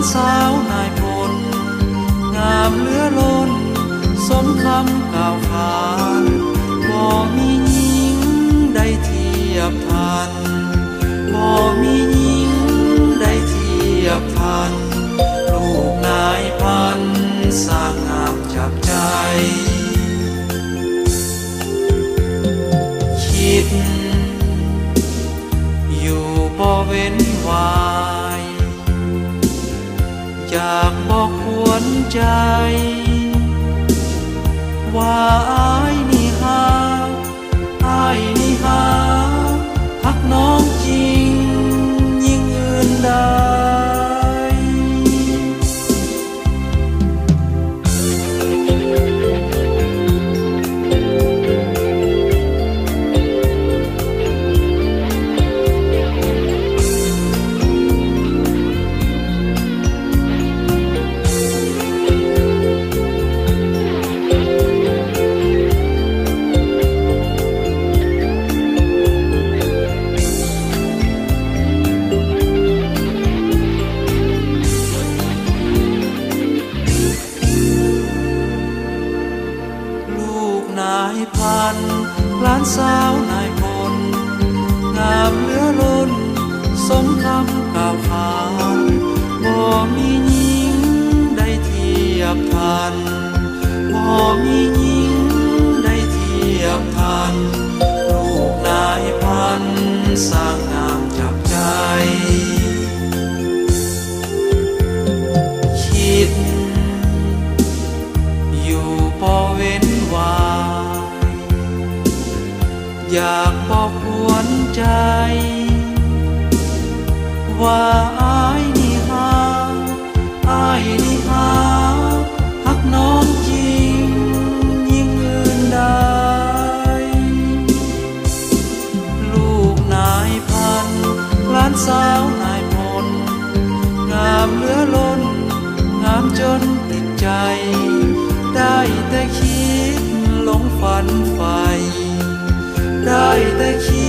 านสาวนายพลงามเหลือล้น สมคำกล่าวขานบ่มีหญิงใดเทียบทันบ่มีหญิงใดเทียบทัน ลูกนายพันสร้า ใจ ว่าอาย นายพันหลานสาวนายพลงามเหลือล้นสมคำกล่าวขานบ่มีหญิงได้เทียบทันบ่มีหญิงได้เทียบทันลูกนายพันสั่ง อยากบอกหวนใจ ว่าอายนี่หาอายนี่หาหักน้องจริง ยิ่งอื่นใดลูกนายพันหลานสาวนายพลงามเหลือล้น งามจนติดใจ ใฝ่